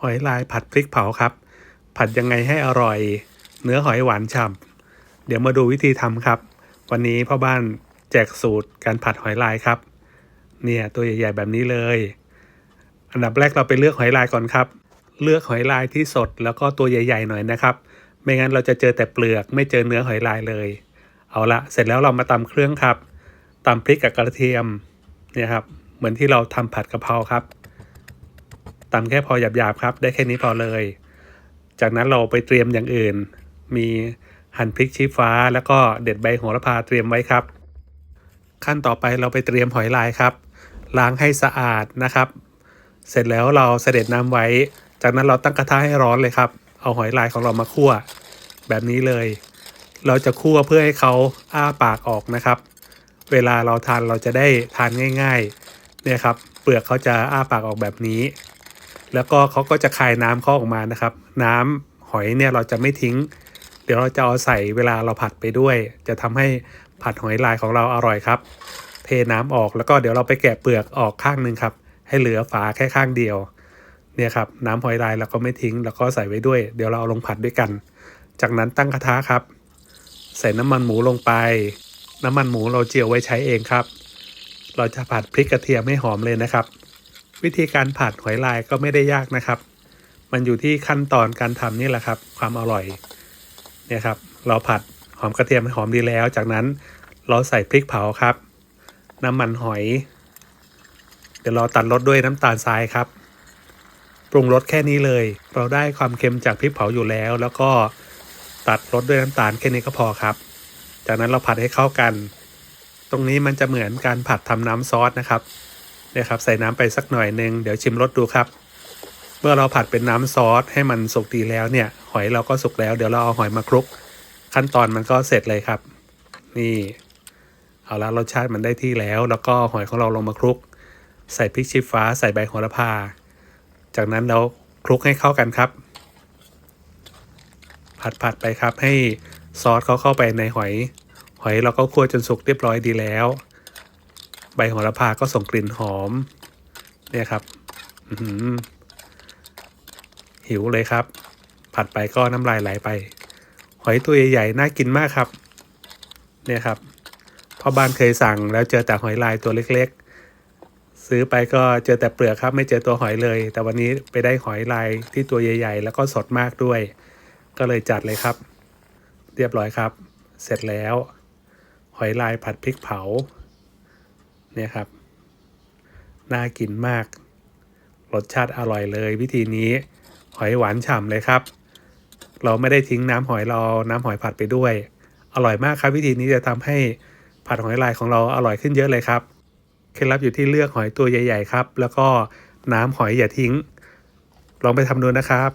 หอยลายผัดพริกเผาครับ ผัดยังไงให้อร่อย เนื้อหอยหวานฉ่ำเดี๋ยวมาดูวิธีทำครับ วันนี้พ่อบ้านแจกสูตรการผัดหอยลายครับ เนี่ยตัวใหญ่ๆแบบนี้เลย อันดับแรกเราไปเลือกหอยลายก่อนครับ เลือกหอยลายที่สดแล้วก็ตัวใหญ่ๆหน่อยนะครับ ไม่งั้นเราจะเจอแต่เปลือกไม่เจอเนื้อหอยลายเลย เอาละเสร็จแล้วเรามาตำเครื่องครับตำพริกกับกระเทียมเนี่ยครับเหมือนที่เราทำผัดกะเพราครับ ตำแค่พอหยาบๆครับ ได้แค่นี้พอเลย จากนั้นเราไปเตรียมอย่างอื่น มีหั่นพริกชี้ฟ้า แล้วก็เด็ดใบโหระพาเตรียมไว้ครับ ขั้นต่อไปเราไปเตรียมหอยลายครับ ล้างให้สะอาดนะครับ เสร็จแล้วเราเสด็จน้ำไว้ จากนั้นเราตั้งกระทะให้ร้อนเลยครับ เอาหอยลายของเรามาคั่ว แบบนี้เลย เราจะคั่วเพื่อให้เขาอ้าปากออกนะครับ เวลาเราทานเราจะได้ทานง่าย ๆ เนี่ยครับ เปลือกเขาจะอ้าปากออกแบบนี้ แล้วก็เขาก็จะคายน้ำเขาออกมานะครับ น้ำหอยเนี่ยเราจะไม่ทิ้ง เดี๋ยวเราจะเอาใส่เวลาเราผัดไปด้วย จะทำให้ผัดหอยลายของเราอร่อยครับ เทน้ำออกแล้วก็เดี๋ยวเราไปแกะเปลือกออกข้างหนึ่งครับ ให้เหลือฝาแค่ข้างเดียวเนี่ยครับน้ำหอยลายเราก็ไม่ทิ้ง แล้วก็ใส่ไว้ด้วย เดี๋ยวเราเอาลงผัดด้วยกัน จากนั้นตั้งกระทะครับ ใส่น้ำมันหมูลงไป น้ำมันหมูเราเจียวไว้ใช้เองครับ เราจะผัดพริกกระเทียมให้หอมเลยนะครับ วิธีการผัดหอยลายก็ไม่ได้ยากนะครับ มันอยู่ที่ขั้นตอนการทำนี่แหละครับ ความอร่อยเนี่ยครับ เราผัดหอมกระเทียมให้หอมดีแล้ว จากนั้นเราใส่พริกเผาครับ น้ำมันหอย เดี๋ยวเราตัดรสด้วยน้ำตาลทรายครับ ปรุงรสแค่นี้เลย เราได้ความเค็มจากพริกเผาอยู่แล้ว แล้วก็ตัดรสด้วยน้ำตาลแค่นี้ก็พอครับ จากนั้นเราผัดให้เข้ากัน ตรงนี้มันจะเหมือนการผัดทำน้ำซอสนะครับ นี่ยครับใส่น้ำไปสักหน่อยหนึ่งเดี๋ยวชิมรสดูครับ เมื่อเราผัดเป็นน้ำซอสให้มันสุกดีแล้วเนี่ยหอยเราก็สุกแล้วเดี๋ยวเราเอาหอยมาคลุก ขั้นตอนมันก็เสร็จเลยครับ นี่เอาละรสชาติมันได้ที่แล้ว แล้วก็หอยของเราลงมาคลุก ใส่พริกชี้ฟ้าใส่ใบโหระพา จากนั้นเราคลุกให้เข้ากันครับ ผัดผัดไปครับให้ซอสเขาเข้าไปในหอย หอยเราก็คั่วจนสุกเรียบร้อยดีแล้ว ใบโหระพาก็ส่งกลิ่นหอม เนี่ยครับหิวเลยครับ ผัดไปก็น้ำลายไหลไป หอยตัวใหญ่ๆน่ากินมากครับ เนี่ยครับพ่อบ้านเคยสั่งแล้วเจอแต่หอยลายตัวเล็ก ๆ ซื้อไปก็เจอแต่เปลือกครับ ไม่เจอตัวหอยเลย แต่วันนี้ไปได้หอยลายที่ตัวใหญ่ ๆ แล้วก็สดมากด้วย ก็เลยจัดเลยครับ เรียบร้อยครับ เสร็จแล้ว หอยลายผัดพริกเผา เนี่ยครับ น่ากินมาก รสชาติอร่อยเลย วิธีนี้หอยหวานฉ่ำเลยครับ เราไม่ได้ทิ้งน้ำหอยเราน้ำหอยผัดไปด้วย อร่อยมากครับ วิธีนี้จะทำให้ผัดหอยลายของเราอร่อยขึ้นเยอะเลยครับเคล็ดลับอยู่ที่เลือกหอยตัวใหญ่ ๆ ครับ แล้วก็น้ำหอยอย่าทิ้ง ลองไปทำดูนะครับ